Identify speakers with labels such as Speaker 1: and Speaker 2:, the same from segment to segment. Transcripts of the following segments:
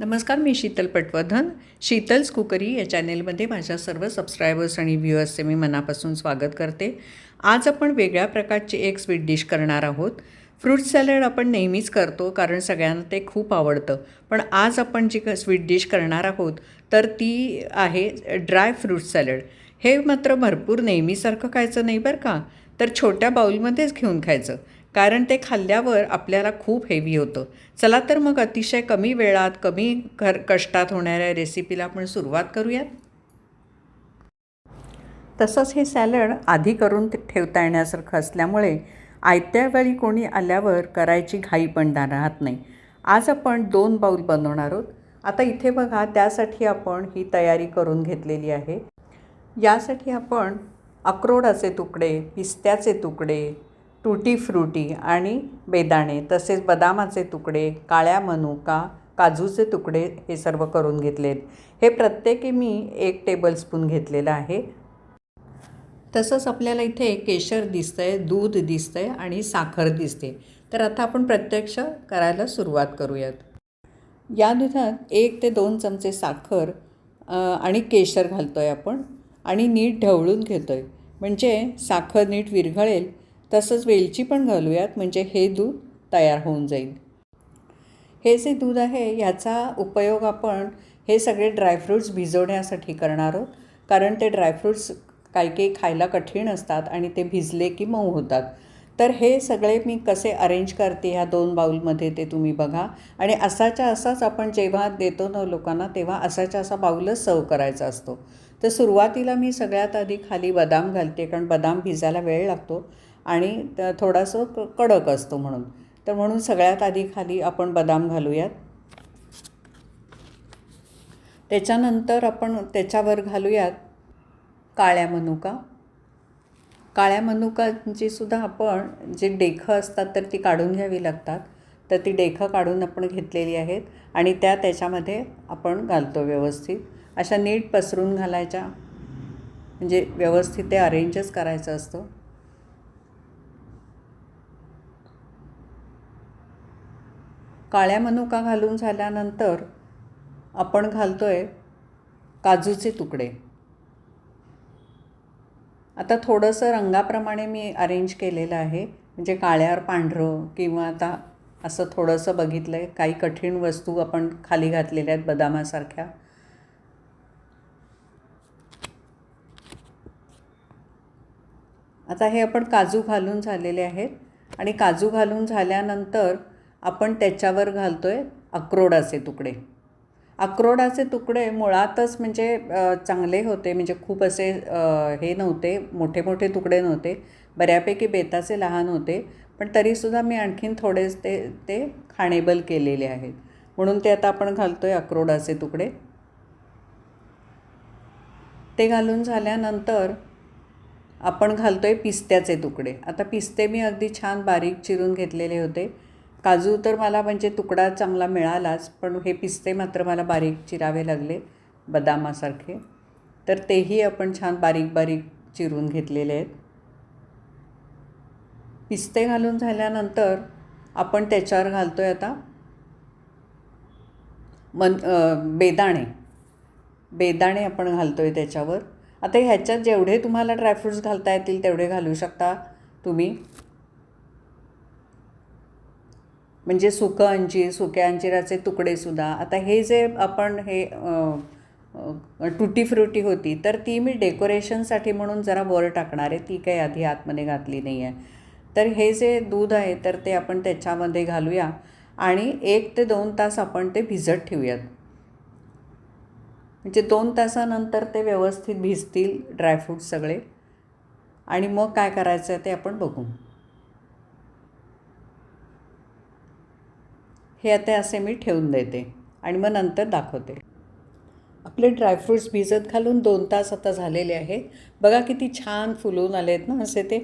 Speaker 1: नमस्कार मी शीतल पटवर्धन. शीतल्स कुकरी या चॅनेलमध्ये माझ्या सर्व सबस्क्रायबर्स आणि व्ह्युअर्सचे मी मनापासून स्वागत करते. आज आपण वेगळ्या प्रकारची एक स्वीट डिश करणार आहोत. फ्रूट सॅलड आपण नेहमीच करतो कारण सगळ्यांना ते खूप आवडतं. पण आज आपण जी क- स्वीट डिश करणार आहोत तर ती आहे ड्राय फ्रूट सॅलड हे मात्र भरपूर नेहमीसारखं खायचं नाही बरं का? तर छोट्या बाऊलमध्येच घेऊन खायचं. कारण ते खाल्ल्यावर आपल्याला खूप हेवी होतं. चला तर मग अतिशय कमी वेळात कमी घर कष्टात होणाऱ्या रेसिपीला आपण सुरुवात करूयात. तसंच हे सॅलड आधी करून ते ठेवता येण्यासारखं असल्यामुळे आयत्या वेळी कोणी आल्यावर करायची घाई पण राहत नाही. आज आपण दोन बाऊल बनवणार आहोत. आता इथे बघा त्यासाठी आपण ही तयारी करून घेतलेली आहे. यासाठी आपण अक्रोडाचे तुकडे पिस्त्याचे तुकडे टुटी फ्रुटी आणि बेदाणे तसेच बदामाचे तुकडे काळ्या मनुका काजूचे तुकडे हे सर्व करून घेतले हे प्रत्येकी मी एक टेबलस्पून घेतलेलं आहे. तसंच आपल्याला इथे केशर दिसतंय दूध दिसतंय आणि साखर दिसते. तर आता आपण प्रत्यक्ष करायला सुरुवात करूयात. या दुधात एक ते दोन चमचे साखर आणि केशर घालतो आहे आपण आणि नीट ढवळून घेतो आहे म्हणजे साखर नीट विरघळेल तसंच वेलची पण घालूयात म्हणजे हे दूध तयार होऊन जाईल. हे जे दूध आहे ह्याचा उपयोग आपण हे सगळे ड्रायफ्रूट्स भिजवण्यासाठी करणार आहोत. कारण ते ड्रायफ्रूट्स काही काही खायला कठीण असतात आणि ते भिजले की मऊ होतात. तर हे सगळे मी कसे अरेंज करते ह्या दोन बाऊलमध्ये ते तुम्ही बघा. आणि असाच्या असाच आपण जेव्हा देतो ना लोकांना तेव्हा असाच्या असा बाऊलच सर्व करायचा असतो. तर सुरुवातीला मी सगळ्यात आधी खाली बदाम घालते कारण बदाम भिजायला वेळ लागतो. आणि त- थोडासा क- कडक असतो म्हणून. तर म्हणून सगळ्यात आधी खाली आपण बदाम घालूयात. त्याच्यानंतर आपण त्याच्यावर घालूयात काळ्या मनुका. काळ्या मनुकांची सुद्धा आपण जे डेखं असतात तर ती काढून घ्यावी लागतात. तर ती डेखं काढून आपण घेतलेली आहेत आणि त्या त्याच्यामध्ये आपण घालतो व्यवस्थित. अशा नीट पसरून घालायच्या. म्हणजे व्यवस्थित ते अरेंजच करायचं असतं. काळ्या मनुका घालून झाल्यानंतर आपण घालतो आहे काजूचे तुकडे. आता थोडंसं रंगाप्रमाणे मी अरेंज केलेलं आहे. म्हणजे काळ्यावर पांढरं किंवा आता असं थोडंसं बघितलं आहे काही कठीण वस्तू आपण खाली घातलेल्या आहेत बदामासारख्या. आता हे आपण काजू घालून झालेले आहेत. आणि काजू घालून झाल्यानंतर आपण त्याच्यावर घालतो आहे अक्रोडाचे तुकडे. अक्रोडाचे तुकडे मुळातच म्हणजे चांगले होते. म्हणजे खूप असे हे नव्हते मोठे मोठे तुकडे नव्हते. बऱ्यापैकी बेताचे लहान होते. पण तरीसुद्धा मी आणखीन थोडेच ते ते खाणेबल केलेले आहेत. म्हणून ते आता आपण घालतो आहे अक्रोडाचे तुकडे. ते घालून झाल्यानंतर आपण घालतो आहे पिस्त्याचे तुकडे. आता पिस्ते मी अगदी छान बारीक चिरून घेतलेले होते. काजू तर मला म्हणजे तुकडा चांगला मिळालाच पण हे पिस्ते मात्र मला बारीक चिरावे लागले बदामासारखे. तर तेही आपण छान बारीक बारीक चिरून घेतलेले आहेत. पिस्ते घालून झाल्यानंतर आपण त्याच्यावर घालतो आहे आता मन बेदाणे. बेदाणे आपण घालतो आहे त्याच्यावर. आता ह्याच्यात जेवढे तुम्हाला ड्रायफ्रूट्स घालता येतील तेवढे घालू शकता तुम्ही. म्हणजे सुकं अंजीर सुक्या अंजिराचे तुकडेसुद्धा आता हे जे आपण हे अ, टुटी फ्रुटी होती तर ती मी डेकोरेशनसाठी म्हणून जरा वर टाकणार आहे. ती काही आधी आतमध्ये घातली नाही आहे तर हे जे दूध आहे तर ते आपण त्याच्यामध्ये घालूया. आणि एक ते दोन तास आपण ते भिजत ठेवूयात. म्हणजे दोन तासानंतर ते व्यवस्थित भिजतील ड्रायफ्रूट सगळे. आणि मग काय करायचं आहे ते आपण बघू. हे आता असे मी ठेवून देते आणि मग नंतर दाखवते. आपले ड्रायफ्रूट्स भिजत घालून दोन तास आता झालेले आहेत. बघा किती छान फुलून आले आहेत ना असे ते.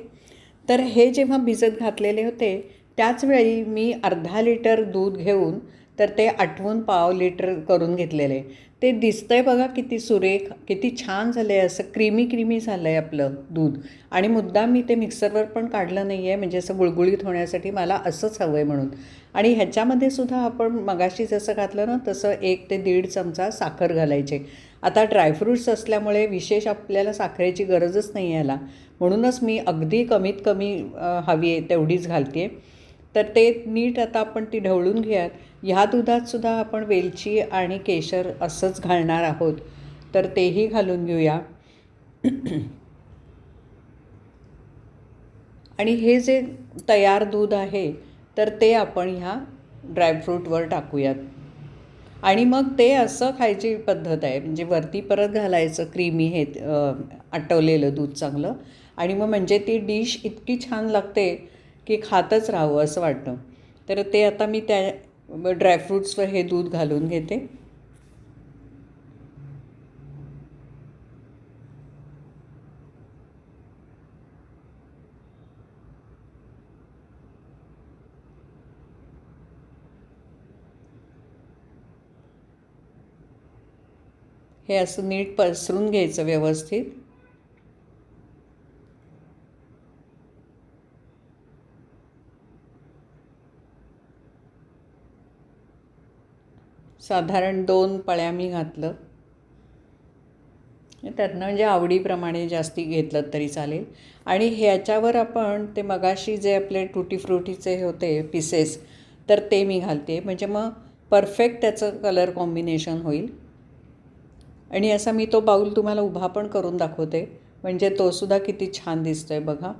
Speaker 1: तर हे जेव्हा भिजत घातलेले होते त्याचवेळी मी अर्धा लिटर दूध घेऊन तर ते आठवून पाव लिटर करून घेतलेले. ते दिसतंय बघा किती सुरेख किती छान झालं आहे असं क्रीमी क्रीमी झालं आहे आपलं दूध. आणि मुद्दाम मी ते मिक्सरवर पण काढलं नाही आहे म्हणजे असं गुळगुळीत होण्यासाठी मला असंच हवं आहे म्हणून. आणि ह्याच्यामध्ये सुद्धा आपण मगाशी जसं घातलं ना तसं एक ते दीड चमचा साखर घालायचे. आता ड्रायफ्रूट्स असल्यामुळे विशेष आपल्याला साखरेची गरजच नाही याला. म्हणूनच मी अगदी कमीत कमी हवी आहे तेवढीच घालते आहे तर ते नीट आता आपण ती ढवळून घेऊयात. ह्या दुधातसुद्धा आपण वेलची आणि केशर असंच घालणार आहोत. तर तेही घालून घेऊया. आणि हे जे तयार दूध आहे तर ते आपण ह्या ड्रायफ्रूटवर टाकूयात. आणि मग ते असं खायची पद्धत आहे म्हणजे वरती परत घालायचं क्रीमी हे आटवलेलं दूध चांगलं. आणि मग म्हणजे ती डिश इतकी छान लागते की खातच राहावं असं वाटतं. तर ते आता मी त्या ड्रायफ्रूट्सवर हे दूध घालून घेते. हे असं नीट पसरून घ्यायचं व्यवस्थित. साधारण दोन पळ्या मी घातलं. त्यातनं म्हणजे आवडीप्रमाणे जास्ती घेतलं तरी चालेल. आणि ह्याच्यावर आपण ते मगाशी जे आपले टुटी फ्रुटीचे होते पीसेस तर ते मी घालते. म्हणजे मग परफेक्ट त्याचं कलर कॉम्बिनेशन होईल. आणि असा मी तो बाऊल तुम्हाला उभा पण करून दाखवते. म्हणजे तोसुद्धा किती छान दिसतो आहे बघा.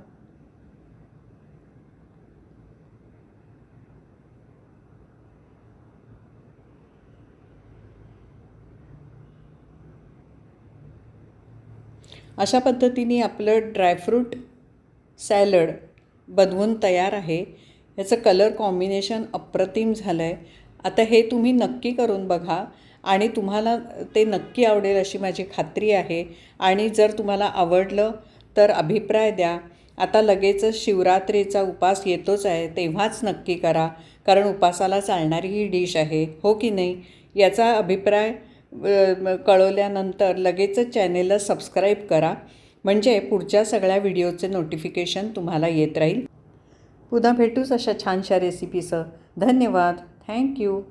Speaker 1: अशा पद्धतीने आपलं ड्रायफ्रूट सॅलड बनवून तयार आहे. याचं कलर कॉम्बिनेशन अप्रतिम झालं आहे आता हे तुम्ही नक्की करून बघा आणि तुम्हाला ते नक्की आवडेल अशी माझी खात्री आहे. आणि जर तुम्हाला आवडलं तर अभिप्राय द्या. आता लगेचच शिवरात्रीचा उपास येतोच आहे तेव्हाच नक्की करा. कारण उपासाला चालणारी ही डिश आहे हो की नाही? याचा अभिप्राय कळवल्यानंतर लगेचच चॅनेलला सबस्क्राईब करा. म्हणजे पुढच्या सगळ्या व्हिडिओचे नोटिफिकेशन तुम्हाला येत राहील. पुन्हा भेटूच अशा छानशा रेसिपीसह धन्यवाद. थँक्यू